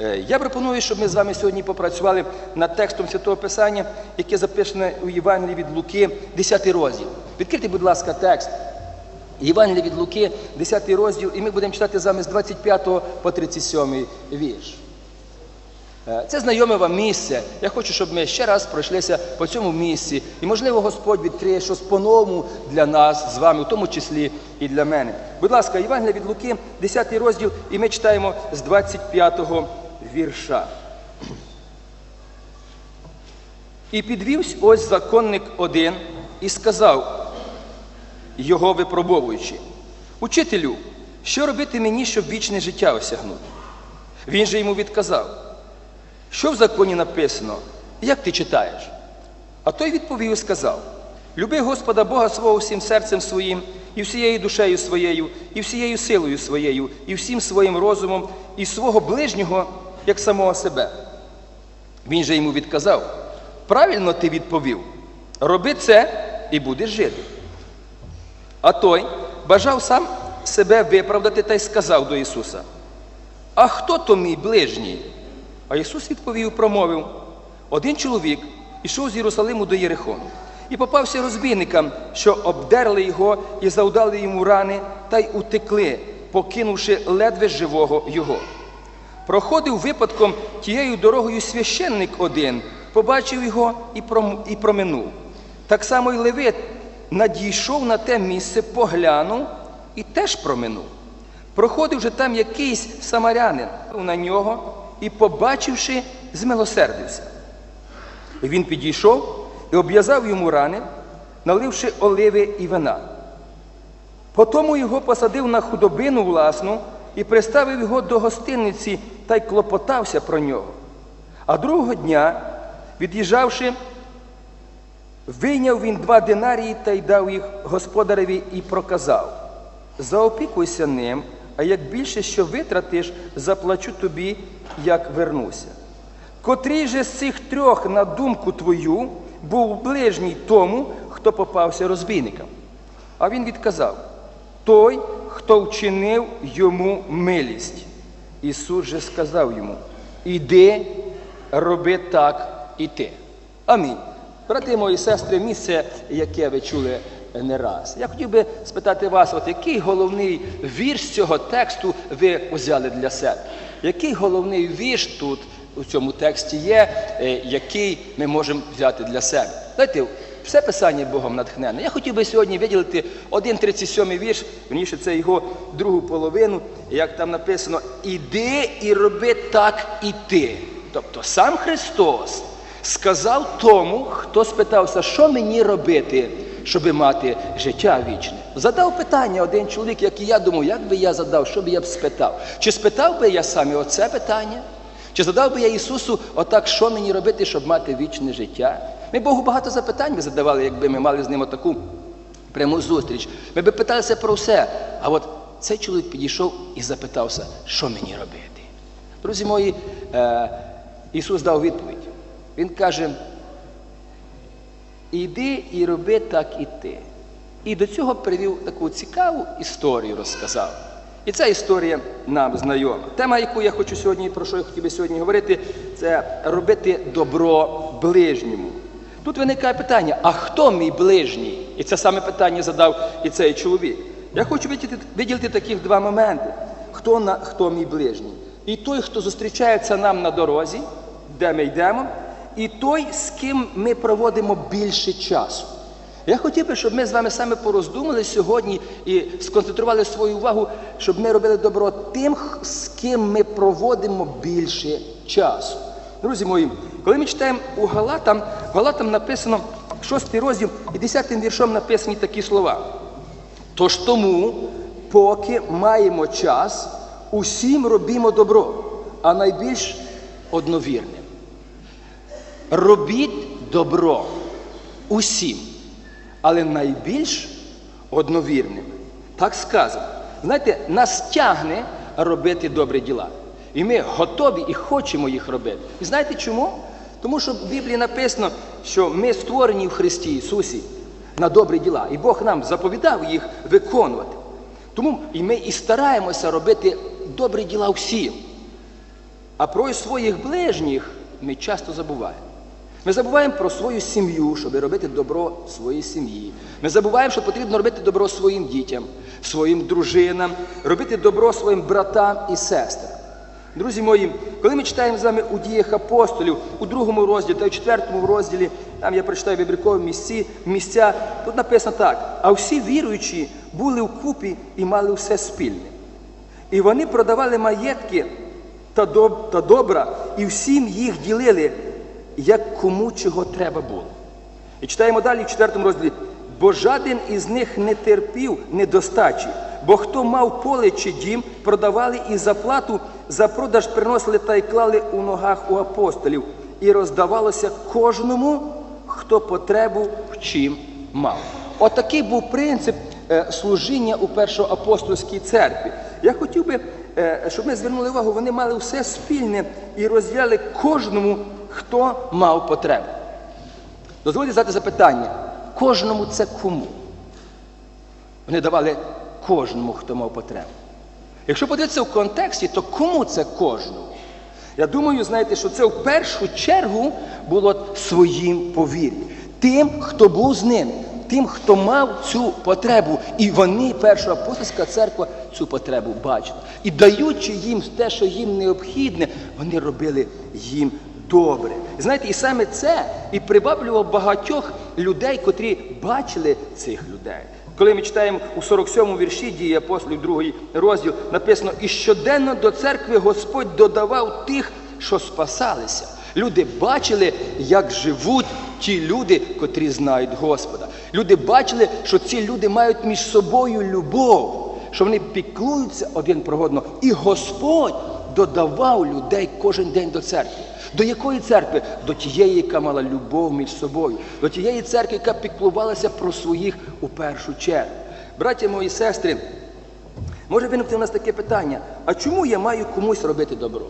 Е, Я пропоную, щоб ми з вами сьогодні попрацювали над текстом Святого Писання, яке записане у Євангелії від Луки, 10 розділ. Відкрийте, будь ласка, текст. Євангелія від Луки, 10 розділ, і ми будемо читати з вами з 25 по 37 вірш. Е, Це знайоме вам місце. Я хочу, щоб ми ще раз пройшлися по цьому місці. І, можливо, Господь відкриє щось по-новому для нас з вами, в тому числі і для мене. Будь ласка, Євангелія від Луки, 10 розділ, і ми читаємо з 25 вірша. І підвівсь ось законник один і сказав, його випробовуючи, Учителю, що робити мені, щоб вічне життя осягнути? Він же йому відказав, що в законі написано, як ти читаєш? А той відповів і сказав: Люби Господа Бога свого всім серцем своїм, і всією душею своєю, і всією силою своєю, і всім своїм розумом, і свого ближнього, як самого себе. Він же йому відказав: Правильно ти відповів, роби це і будеш жити. А той бажав сам себе виправдати та й сказав до Ісуса: А хто то мій ближній? А Ісус відповів, промовив: один чоловік ішов з Єрусалиму до Єрихону і попався розбійникам, що обдерли його і завдали йому рани, та й утекли, покинувши ледве живого його. Проходив випадком тією дорогою священник один, побачив його і пром- і проминув. Так само й Левит надійшов на те місце, поглянув і теж проминув. Проходив же там якийсь самарянин на нього і, побачивши, змилосердився. Він підійшов і обв'язав йому рани, наливши оливи і вина. Потому його посадив на худобину власну і приставив його до гостиниці та й клопотався про нього. А другого дня, від'їжджавши, вийняв він два динарії та й дав їх господареві і проказав: Заопікуйся ним, а як більше що витратиш, заплачу тобі, як вернуся. Котрий же з цих трьох, на думку твою, був ближній тому, хто попався розбійникам? А він відказав: той, хто вчинив йому милість. Ісус же сказав йому: Іди, роби так і ти. Амінь. Брати мої сестри, місце, яке ви чули не раз. Я хотів би спитати вас, от який головний вірш цього тексту ви взяли для себе? Який головний вірш тут у цьому тексті є, е, який ми можемо взяти для себе? Знаєте, все писання Богом натхнене. Я хотів би сьогодні виділити один 37 вірш, верніше це його другу половину, як там написано: Іди і роби так і ти. Тобто сам Христос сказав тому, хто спитався, що мені робити, щоб мати життя вічне. Задав питання один чоловік, як і я думав, як би я задав, що би я б спитав? Чи спитав би я саме оце питання? Чи задав би я Ісусу, отак, що мені робити, щоб мати вічне життя? Ми Богу багато запитань би задавали, якби ми мали з ним таку пряму зустріч. Ми би питалися про все. А от цей чоловік підійшов і запитався, що мені робити. Друзі мої, е, Ісус дав відповідь. Він каже: іди і роби так і ти. І до цього привів таку цікаву історію, розказав. І ця історія нам знайома. Тема, яку я хочу сьогодні, про що я хотів би сьогодні говорити, це робити добро ближньому. Тут виникає питання: а хто мій ближній? І це саме питання задав і цей чоловік. Я хочу виділити, виділити таких два моменти: хто, на, хто мій ближній? І той, хто зустрічається нам на дорозі, де ми йдемо, і той, з ким ми проводимо більше часу. Я хотів би, щоб ми з вами саме пороздумали сьогодні і сконцентрували свою увагу, щоб ми робили добро тим, з ким ми проводимо більше часу. Друзі мої, коли ми читаємо у Галатам, Галатам написано 6 розділ і 10 віршом написані такі слова. Тож тому, поки маємо час, усім робімо добро, а найбільш одновірним. Робіть добро усім, але найбільш одновірним. Так сказано. Знаєте, нас тягне робити добрі діла. І ми готові і хочемо їх робити. І знаєте чому? Тому що в Біблії написано, що ми створені в Христі Ісусі на добрі діла. І Бог нам заповідав їх виконувати. Тому і ми і стараємося робити добрі діла всім. А про своїх ближніх ми часто забуваємо. Ми забуваємо про свою сім'ю, щоб робити добро своїй сім'ї. Ми забуваємо, що потрібно робити добро своїм дітям, своїм дружинам, робити добро своїм братам і сестрам. Друзі мої, коли ми читаємо з вами у діях апостолів у другому розділі та у четвертому розділі, там я прочитаю вибіркові місці, місця, тут написано так: а всі віруючі були вкупі і мали все спільне. І вони продавали маєтки та, добра, і всім їх ділили, як кому чого треба було. І читаємо далі в четвертому розділі. Бо жаден із них не терпів недостачі, бо хто мав поле чи дім, продавали і за плату за продаж приносили та й клали у ногах у апостолів, і роздавалося кожному, хто потребу в чим мав. Отакий був принцип е, служіння у першоапостольській церкві. Я хотів би, е, щоб ми звернули увагу, вони мали все спільне і розділяли кожному, хто мав потребу. Дозвольте задати запитання, кожному це кому? Вони давали кожному, хто мав потребу. Якщо подивитися в контексті, то кому це кожному? Я думаю, знаєте, що це в першу чергу було своїм повір'ям. Тим, хто був з ними, тим, хто мав цю потребу. І вони, перша апостольська церква, цю потребу бачила. І даючи їм те, що їм необхідне, вони робили їм добре. Знаєте, і саме це і приваблювало багатьох людей, котрі бачили цих людей. Коли ми читаємо у 47-му вірші дії апостолів, другий розділ, написано: і щоденно до церкви Господь додавав тих, що спасалися. Люди бачили, як живуть ті люди, котрі знають Господа. Люди бачили, що ці люди мають між собою любов, що вони піклуються один про одного. І Господь додавав людей кожен день до церкви. До якої церкви? До тієї, яка мала любов між собою, до тієї церкви, яка піклувалася про своїх у першу чергу. Браття мої сестри, може виникти у нас таке питання: а чому я маю комусь робити добро?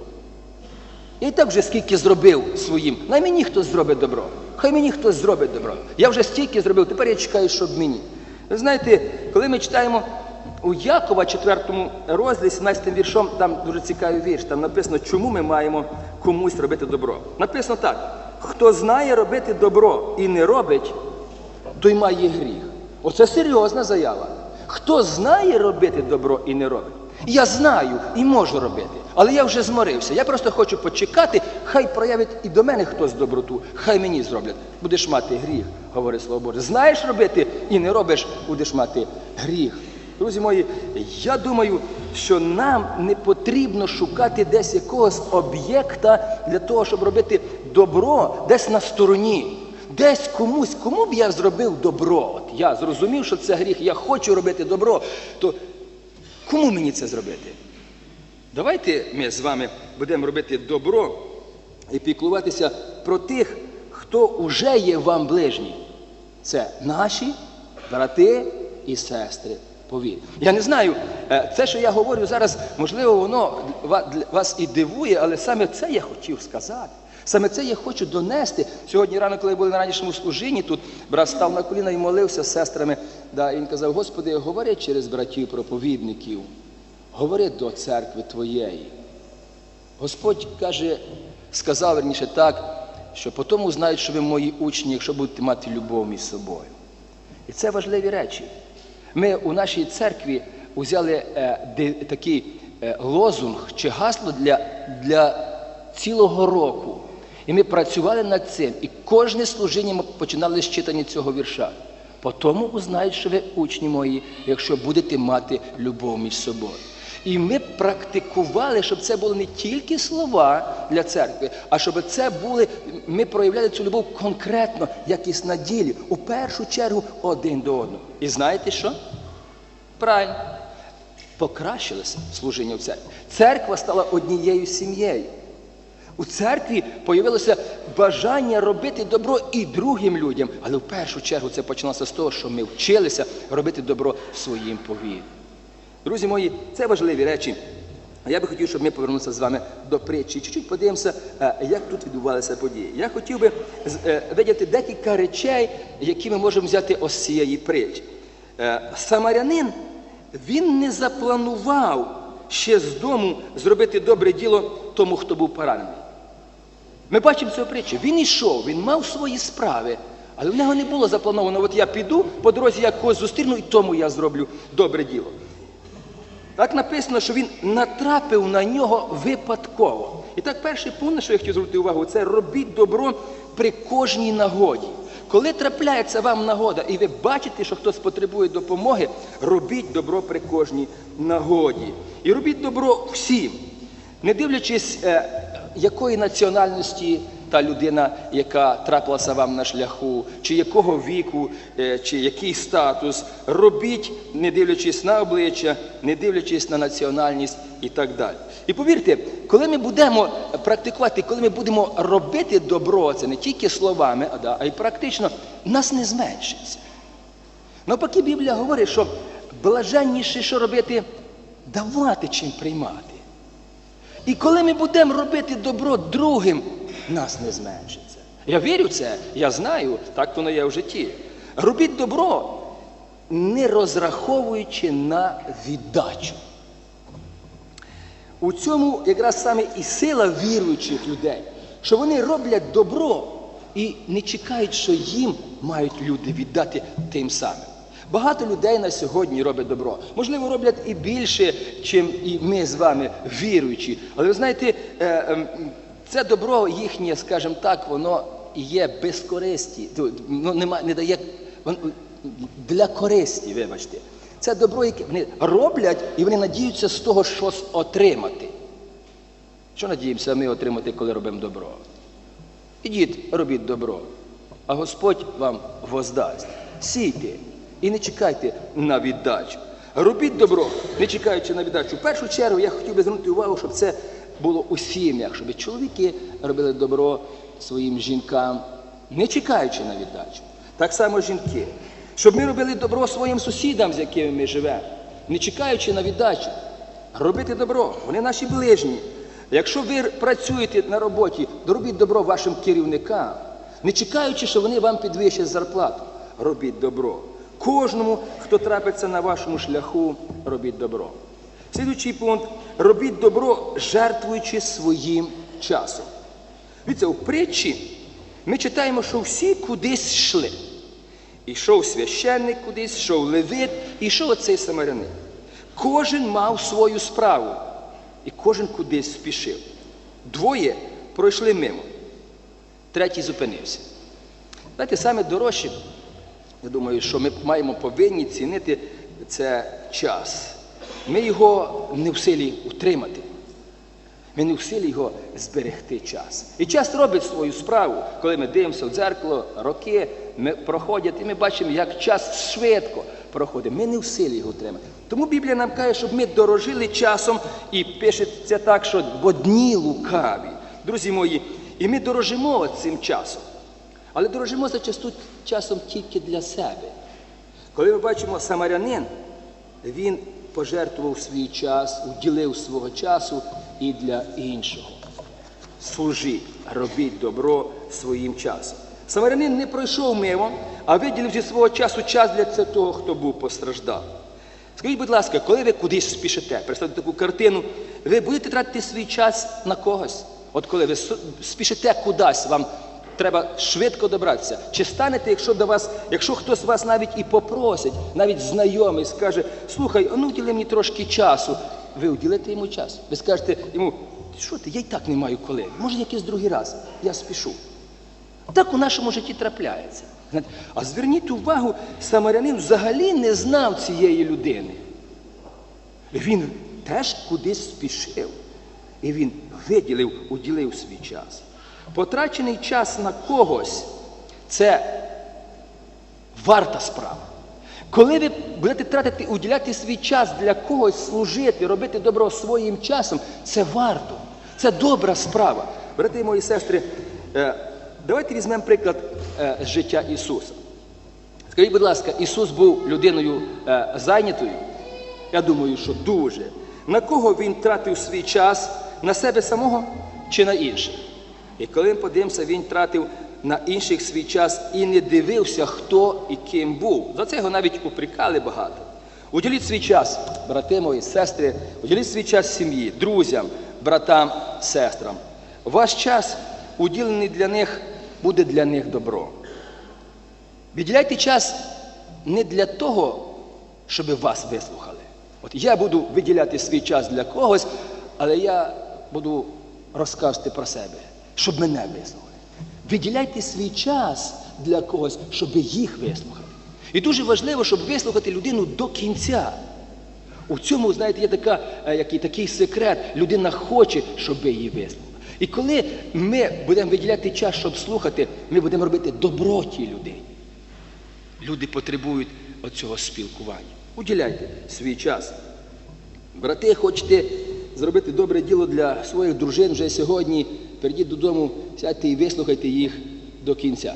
Я і так вже скільки зробив своїм. Най мені хтось зробить добро. Хай мені хтось зробить добро. Я вже стільки зробив, тепер я чекаю, щоб мені. Ви знаєте, коли ми читаємо у Якова, 4 розділі, 17 віршом, там дуже цікавий вірш, там написано, чому ми маємо комусь робити добро. Написано так: хто знає робити добро і не робить, той має гріх. Оце серйозна заява. Хто знає робити добро і не робить? Я знаю і можу робити, але я вже зморився. Я просто хочу почекати, хай проявить і до мене хтось доброту, хай мені зроблять. Будеш мати гріх, говорить Слово Боже. Знаєш робити і не робиш, будеш мати гріх. Друзі мої, я думаю, що нам не потрібно шукати десь якогось об'єкта для того, щоб робити добро десь на стороні. Десь комусь, кому б я зробив добро. От я зрозумів, що це гріх, я хочу робити добро, то кому мені це зробити? Давайте ми з вами будемо робити добро і піклуватися про тих, хто уже є вам ближній. Це наші брати і сестри. Повір. Я не знаю, е, це, що я говорю зараз, можливо, воно вас і дивує, але саме це я хотів сказати. Саме це я хочу донести. Сьогодні рано, коли були на ранішньому служінні, тут брат став на коліна і молився з сестрами. Да, і він казав: Господи, говори через братів проповідників, говори до церкви Твоєї. Господь каже, сказав верніше так, що по тому знають, що ви мої учні, якщо будете мати любов між собою. І це важливі речі. Ми у нашій церкві взяли е, такий е, лозунг чи гасло для, для цілого року. І ми працювали над цим. І кожне служіння ми починали з читання цього вірша. По тому узнають, що ви учні мої, якщо будете мати любов між собою. І ми практикували, щоб це були не тільки слова для церкви, а щоб це були, ми проявляли цю любов конкретно, якісь на ділі, у першу чергу один до одного. І знаєте що? Правильно. Покращилося служіння в церкві. Церква стала однією сім'єю. У церкві появилося бажання робити добро і другим людям, але в першу чергу це почалося з того, що ми вчилися робити добро своїм повір'ям. Друзі мої, це важливі речі. А Я би хотів, щоб ми повернулися з вами до притчі. Чуть-чуть подивимося, е, як тут відбувалися події. Я хотів би е, декілька речей, які ми можемо взяти з цієї притчі. Е, Самарянин він не запланував ще з дому зробити добре діло тому, хто був поранений. Ми бачимо цю притчу. Він йшов, він мав свої справи, але в нього не було заплановано, от я піду, по дорозі я когось зустріну, і тому я зроблю добре діло. Так написано, що він натрапив на нього випадково. І так, перший пункт, що я хотів звернути увагу, це робіть добро при кожній нагоді. Коли трапляється вам нагода, і ви бачите, що хтось потребує допомоги, робіть добро при кожній нагоді. І робіть добро всім, не дивлячись, е, якої національності та людина, яка трапилася вам на шляху, чи якого віку, е, чи який статус, робіть, не дивлячись на обличчя, не дивлячись на національність і так далі. І повірте, коли ми будемо практикувати, коли ми будемо робити добро, це не тільки словами, а, й практично, нас не зменшиться. Навпаки, Біблія говорить, що блаженніше, що робити, давати, чим приймати. І коли ми будемо робити добро другим, нас не зменшиться. Я вірю це, я знаю, так воно є в житті. Робіть добро, не розраховуючи на віддачу. У цьому якраз саме і сила віруючих людей, що вони роблять добро і не чекають, що їм мають люди віддати тим самим. Багато людей на сьогодні роблять добро. Можливо, роблять і більше, чим і ми з вами віруючі. Але ви знаєте, е, ем, це добро їхнє, скажімо так, воно є без користі, ну, нема, не дає воно- для користі, вибачте. Це добро, яке вони роблять, і вони надіються з того щось отримати. Що надіємося ми отримати, коли робимо добро? Ідіть, робіть добро, а Господь вам воздасть. Сійте і не чекайте на віддачу. Робіть добро, не чекаючи на віддачу. В першу чергу я хотів би звернути увагу, щоб це було у сім'ях, щоб чоловіки робили добро своїм жінкам, не чекаючи на віддачу. Так само жінки. Щоб ми робили добро своїм сусідам, з якими ми живемо, не чекаючи на віддачу. Робити добро, вони наші ближні. Якщо ви працюєте на роботі, робіть добро вашим керівникам, не чекаючи, що вони вам підвищать зарплату. Робіть добро. Кожному, хто трапиться на вашому шляху, робіть добро. Слідуючий пункт робіть добро, жертвуючи своїм часом. Дивіться, у притчі ми читаємо, що всі кудись йшли. Ішов священник кудись, йшов левит, і йшов оцей самарянин. Кожен мав свою справу, і кожен кудись спішив. Двоє пройшли мимо, третій зупинився. Знаєте, саме дорожче, я думаю, що ми маємо повинні цінити це час. Ми його не в силі утримати. Ми не в силі його зберегти час. І час робить свою справу, коли ми дивимося в дзеркало, роки ми проходять, і ми бачимо, як час швидко проходить. Ми не в силі його утримати. Тому Біблія нам каже, щоб ми дорожили часом, і пишеться так, що бо дні лукаві. Друзі мої, і ми дорожимо цим часом. Але дорожимо зачасту часом тільки для себе. Коли ми бачимо самарянин, він пожертвував свій час, уділив свого часу і для іншого. Служіть, робіть добро своїм часом. Самарянин не пройшов мимо, а виділив зі свого часу час для того, хто був постраждав. Скажіть, будь ласка, коли ви кудись спішите, представте таку картину, ви будете тратити свій час на когось? От коли ви спішите кудись, вам треба швидко добратися. Чи станете, якщо до вас, якщо хтось вас навіть і попросить, навіть знайомий скаже, слухай, ну уділи мені трошки часу. Ви уділите йому час. Ви скажете йому, що ти, я й так не маю коли. Може, якийсь другий раз, я спішу. Так у нашому житті трапляється. А зверніть увагу, самарянин взагалі не знав цієї людини. Він теж кудись спішив. І він виділив, уділив свій час. Потрачений час на когось це варта справа. Коли ви будете тратити, уділяти свій час для когось служити, робити добро своїм часом, це варто. Це добра справа. Брати і мої сестри, е, давайте візьмемо приклад е, життя Ісуса. Скажіть, будь ласка, Ісус був людиною е, зайнятою? Я думаю, що дуже. На кого він тратив свій час? На себе самого чи на інших? І коли ми подивимося, він тратив на інших свій час і не дивився, хто і ким був. За це його навіть упрекали багато. Уділіть свій час, брати мої, сестри, уділіть свій час сім'ї, друзям, братам, сестрам. Ваш час, уділений для них, буде для них добро. Відділяйте час не для того, щоб вас вислухали. От я буду виділяти свій час для когось, але я буду розказувати про себе, щоб мене вислухали. Виділяйте свій час для когось, щоб їх вислухати. І дуже важливо, щоб вислухати людину до кінця. У цьому, знаєте, є така, е, який, такий секрет. Людина хоче, щоб її вислухали. І коли ми будемо виділяти час, щоб слухати, ми будемо робити добро тій людині. Люди потребують оцього спілкування. Уділяйте свій час. Брати, хочете зробити добре діло для своїх дружин вже сьогодні, прийдіть додому, сядьте і вислухайте їх до кінця.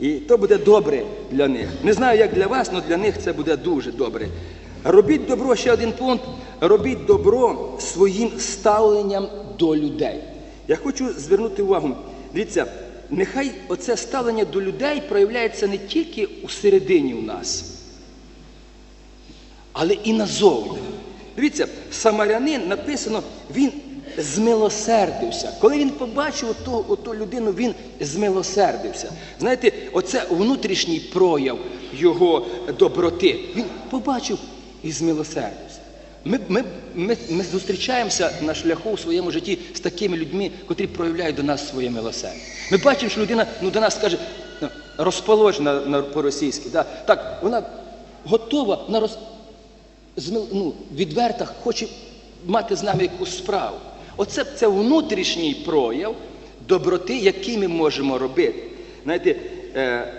І то буде добре для них. Не знаю, як для вас, але для них це буде дуже добре. Робіть добро, ще один пункт. Робіть добро своїм ставленням до людей. Я хочу звернути увагу. Дивіться, нехай оце ставлення до людей проявляється не тільки у середині у нас, але і назовні. Дивіться, самарянин написано, він змилосердився. Коли він побачив оту, оту людину, він змилосердився. Знаєте, оце внутрішній прояв його доброти. Він побачив і змилосердився. Ми, ми, ми, ми зустрічаємося на шляху у своєму житті з такими людьми, котрі проявляють до нас своє милосердя. Ми бачимо, що людина ну, до нас каже, ну, розположена на, по-російськи. Да? Так, вона готова на роз, ну, відверто хоче мати з нами якусь справу. Оце це внутрішній прояв доброти, який ми можемо робити. Знаєте, е,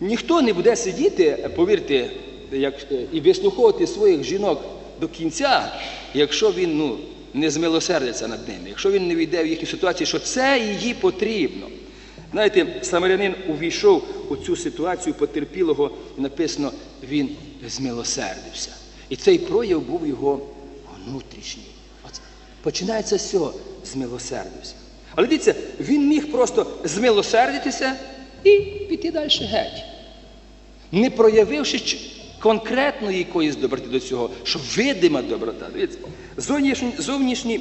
ніхто не буде сидіти, повірте, як, е, і вислуховувати своїх жінок до кінця, якщо він ну, не змилосердиться над ними, якщо він не війде в їхню ситуацію, що це їй потрібно. Знаєте, самарянин увійшов у цю ситуацію потерпілого, і написано, він змилосердився. І цей прояв був його внутрішній. Починається з цього. Але дивіться, він міг просто змилосердитися і піти далі геть не проявивши конкретної якоїсь доброти до цього, що видима доброта. Дивіться, зовнішній, зовнішній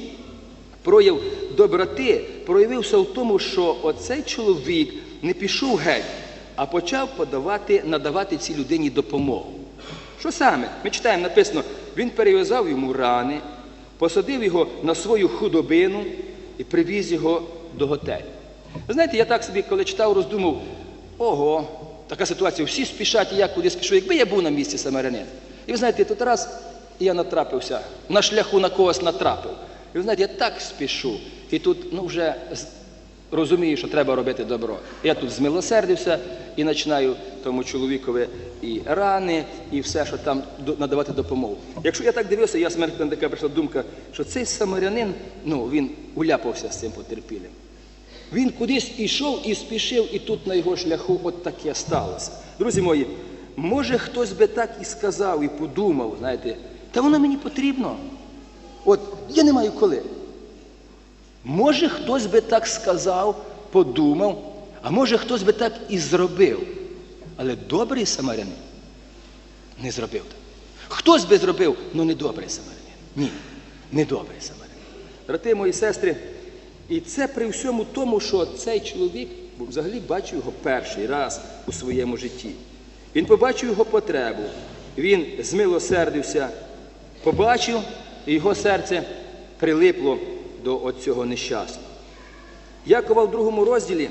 прояв доброти проявився в тому, що оцей чоловік не пішов геть, а почав подавати, надавати цій людині допомогу. Що саме? Ми читаємо, написано, він перев'язав йому рани, посадив його на свою худобину і привіз його до готелю. Знаєте, я так собі, коли читав, роздумав, ого, така ситуація, всі спішать, і я куди спішу, якби я був на місці самарянина. І ви знаєте, тут раз я натрапився, на шляху на когось натрапив. І ви знаєте, я так спішу. І тут ну, вже розумію, що треба робити добро. Я тут змилосердився і починаю тому чоловікові і рани, і все, що там надавати допомогу. Якщо я так дивився, я смерть така прийшла думка, що цей самарянин, ну він уляпався з цим потерпілим. Він кудись ішов і спішив, і тут на його шляху от таке сталося. Друзі мої, може хтось би так і сказав, і подумав, знаєте, та воно мені потрібно. От я не маю коли. Може, хтось би так сказав, подумав, а може хтось би так і зробив. Але добрий самарянин не зробив так. Хтось би зробив, але не добрий самарянин. Ні, не добрий самарянин. Брати мої сестри, і це при всьому тому, що цей чоловік взагалі бачив його перший раз у своєму житті. Він побачив його потребу, він змилосердився, побачив, і його серце прилипло до оцього нещасного. Якова в другому розділі,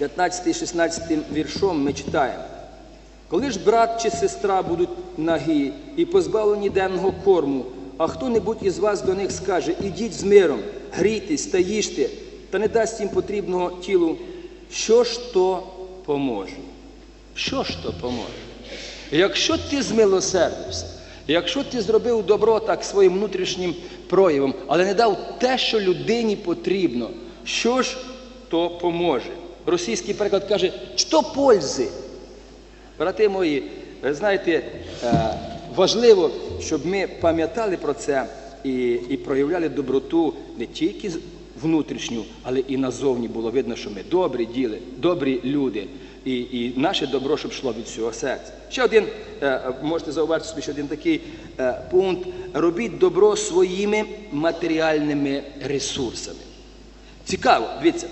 15-16 віршом, ми читаємо. Коли ж брат чи сестра будуть нагі і позбавлені денного корму, а хто-небудь із вас до них скаже, ідіть з миром, грійтесь та їжте, та не дасть їм потрібного тілу, що ж то поможе? Що ж то поможе? Якщо ти змилосердився, якщо ти зробив добро так своїм внутрішнім проявом, але не дав те, що людині потрібно, що ж то поможе? Російський переклад каже, що пользи? Брати мої, ви знаєте, е, важливо, щоб ми пам'ятали про це і, і проявляли доброту не тільки внутрішню, але і назовні було видно, що ми добрі діли, добрі люди. і, і наше добро, щоб йшло від всього серця. Ще один, е, можете зауважити собі ще один такий е, пункт. Робіть добро своїми матеріальними ресурсами. Цікаво, дивіться,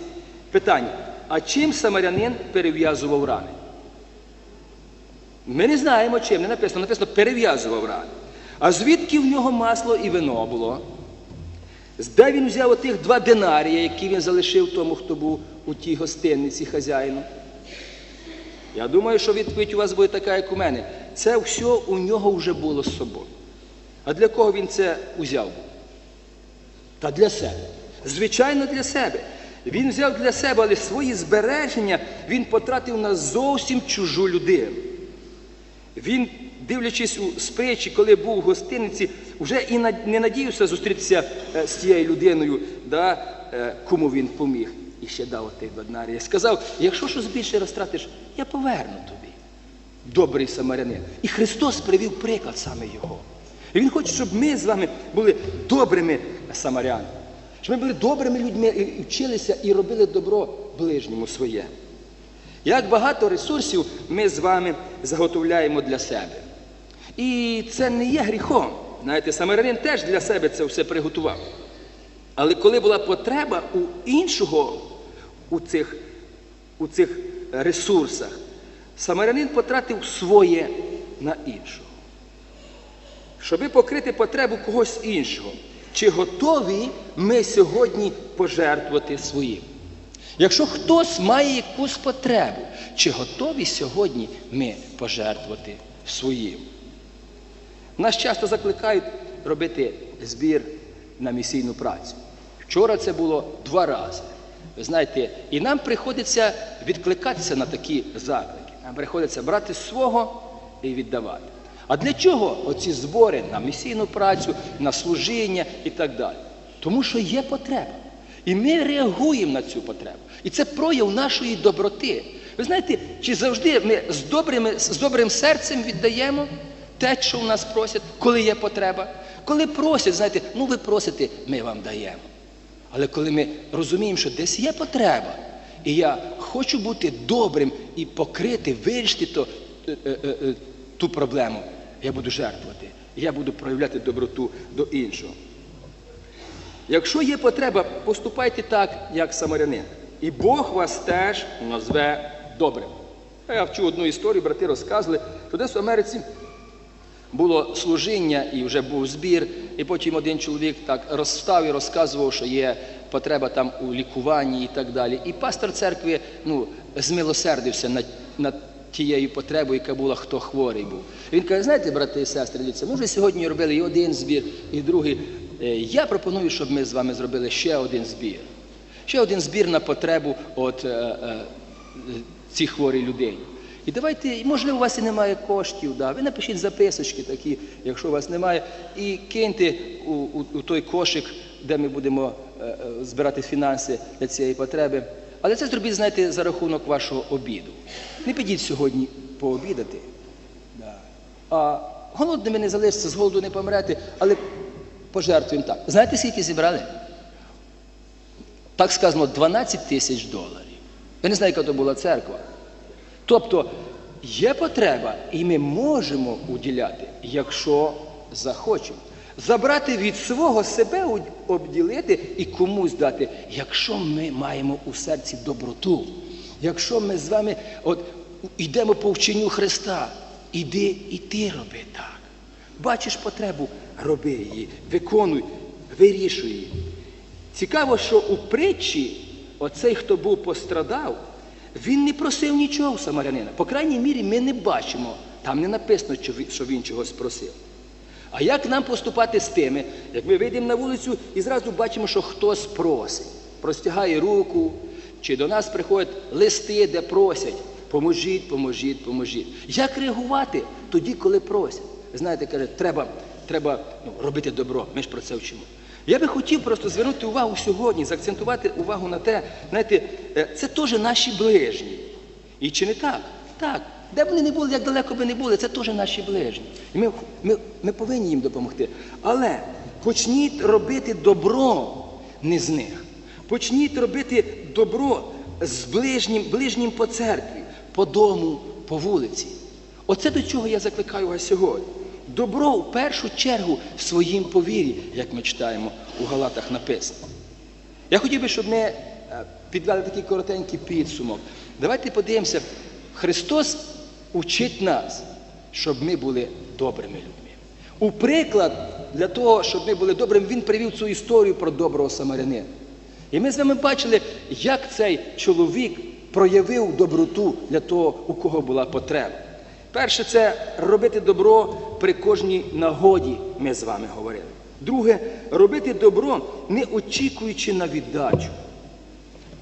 питання. А чим самарянин перев'язував рани? Ми не знаємо, чим не написано, написано перев'язував рани. А звідки в нього масло і вино було? Де він взяв отих два динарії, які він залишив тому, хто був у тій гостинниці хазяїну? Я думаю, що відповідь у вас буде така, як у мене. Це все у нього вже було з собою. А для кого він це узяв? Та для себе. Звичайно, для себе. Він взяв для себе, але свої збереження він потратив на зовсім чужу людину. Він, дивлячись у спречі, коли був в гостиниці, вже і не надіявся зустрітися е, з тією людиною, да, е, кому він поміг. І ще дав отих баднарія. Сказав, якщо щось більше розтратиш, я поверну тобі. Добрий самарянин. І Христос привів приклад саме його. І Він хоче, щоб ми з вами були добрими самарянами. Щоб ми були добрими людьми і вчилися і робили добро ближньому своє. Як багато ресурсів ми з вами заготовляємо для себе. І це не є гріхом. Знаєте, самарянин теж для себе це все приготував. Але коли була потреба у іншого у цих, у цих ресурсах, самарянин потратив своє на іншого. Щоби покрити потребу когось іншого. Чи готові ми сьогодні пожертвувати своїм? Якщо хтось має якусь потребу, чи готові сьогодні ми пожертвувати своїм? Нас часто закликають робити збір на місійну працю. Вчора це було два рази. Ви знаєте, і нам приходиться відкликатися на такі заклики. Нам приходиться брати свого і віддавати. А для чого оці збори на місійну працю, на служіння і так далі? Тому що є потреба. І ми реагуємо на цю потребу. І це прояв нашої доброти. Ви знаєте, чи завжди ми з, добрими, з добрим серцем віддаємо те, що у нас просять, коли є потреба? Коли просять, знаєте, ну ви просите, ми вам даємо. Але коли ми розуміємо, що десь є потреба, і я хочу бути добрим і покрити, вирішити то, е, е, е, ту проблему, я буду жертвувати. Я буду проявляти доброту до іншого. Якщо є потреба, поступайте так, як самарянин. І Бог вас теж назве добрим. Я вчу одну історію, брати розказували, що десь в Америці було служіння і вже був збір, і потім один чоловік так розстав і розказував, що є потреба там у лікуванні і так далі. І пастор церкви ну, змилосердився над, над тією потребою, яка була, хто хворий був. Він каже, знаєте, брати і сестри, дивіться, ми вже сьогодні робили і один збір, і другий. Е, Я пропоную, щоб ми з вами зробили ще один збір. Ще один збір на потребу от, е, е, цій хворій людині. І давайте, можливо, у вас і немає коштів, да, ви напишіть записочки такі, якщо у вас немає, і киньте у, у, у той кошик, де ми будемо е, е, збирати фінанси для цієї потреби. Але це зробіть, знаєте, за рахунок вашого обіду. Не підіть сьогодні пообідати. А голодними не залишиться, з голоду не помрете, але пожертвуємо так. Знаєте, скільки зібрали? Так сказано, 12 тисяч доларів. Я не знаю, яка то була церква. Тобто є потреба, і ми можемо уділяти, якщо захочемо. Забрати від свого себе обділити і комусь дати, якщо ми маємо у серці доброту, якщо ми з вами от, йдемо по вченню Христа, іди і ти роби так. Бачиш потребу, роби її, виконуй, вирішуй її. Цікаво, що у притчі оцей, хто був пострадав, він не просив нічого у самарянина. По крайній мірі, ми не бачимо, там не написано, що він чогось просив. А як нам поступати з тими, як ми вийдемо на вулицю і зразу бачимо, що хтось просить, простягає руку, чи до нас приходять листи, де просять, поможіть, поможіть, поможіть. Як реагувати тоді, коли просять? Знаєте, каже, треба, треба ну, робити добро. Ми ж про це вчимо. Я би хотів просто звернути увагу сьогодні, заакцентувати увагу на те, знаєте, е, це теж наші ближні. І чи не так? Так. Де б вони не були, як далеко би не були, це теж наші ближні. І ми, ми, ми повинні їм допомогти. Але почніть робити добро не з них. Почніть робити добро з ближнім, ближнім по церкві. по дому, по вулиці. Оце до чого я закликаю вас сьогодні. Добро в першу чергу в своїм повірі, як ми читаємо у Галатах написано. Я хотів би, щоб ми е, підвели такий коротенький підсумок. Давайте подивимося, Христос учить нас, щоб ми були добрими людьми. У приклад для того, щоб ми були добрими, Він привів цю історію про доброго самарянина. І ми з вами бачили, як цей чоловік проявив доброту для того, у кого була потреба. Перше, це робити добро при кожній нагоді, ми з вами говорили. Друге, робити добро, не очікуючи на віддачу.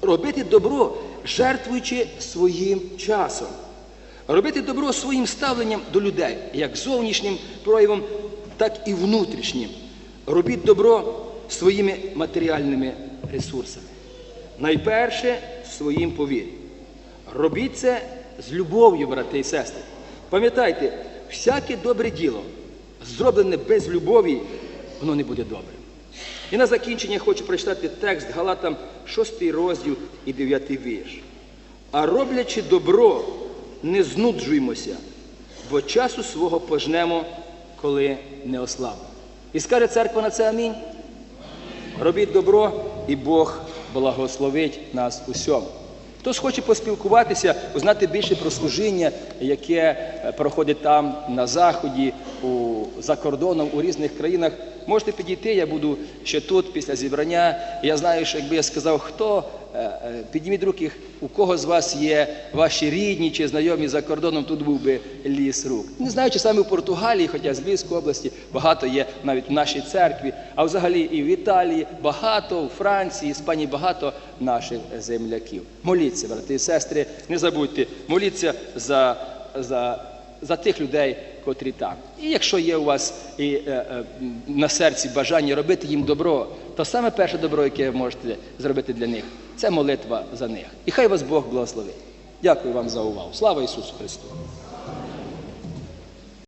Робити добро, жертвуючи своїм часом. Робити добро своїм ставленням до людей, як зовнішнім проявом, так і внутрішнім. Робіть добро своїми матеріальними ресурсами. Найперше своїм повір'ям. Робіть це з любов'ю, брати і сестри. Пам'ятайте, всяке добре діло, зроблене без любові, воно не буде добрим. І на закінчення хочу прочитати текст Галатам 6 розділ і 9 вірш. А роблячи добро, не знуджуймося, бо часу свого пожнемо, коли не ослабимо. І скаже церква на це амінь. Робіть добро, і Бог благословить нас усьому. Хтось хоче поспілкуватися, узнати більше про служіння, яке е, проходить там на Заході, у, за кордоном, у різних країнах, можете підійти, я буду ще тут після зібрання. Я знаю, що якби я сказав, хто, підніміть руки, у кого з вас є ваші рідні чи знайомі за кордоном, тут був би ліс рук. Не знаю, чи саме в Португалії, хоча з Львівської області багато є навіть в нашій церкві, а взагалі і в Італії багато, у Франції, Іспанії багато наших земляків. Моліться, брати і сестри, не забудьте, моліться за, за, за тих людей, котрі там. І якщо є у вас і, е, е, на серці бажання робити їм добро, то саме перше добро, яке ви можете зробити для них, це молитва за них. І хай вас Бог благословить. Дякую вам за увагу. Слава Ісусу Христу!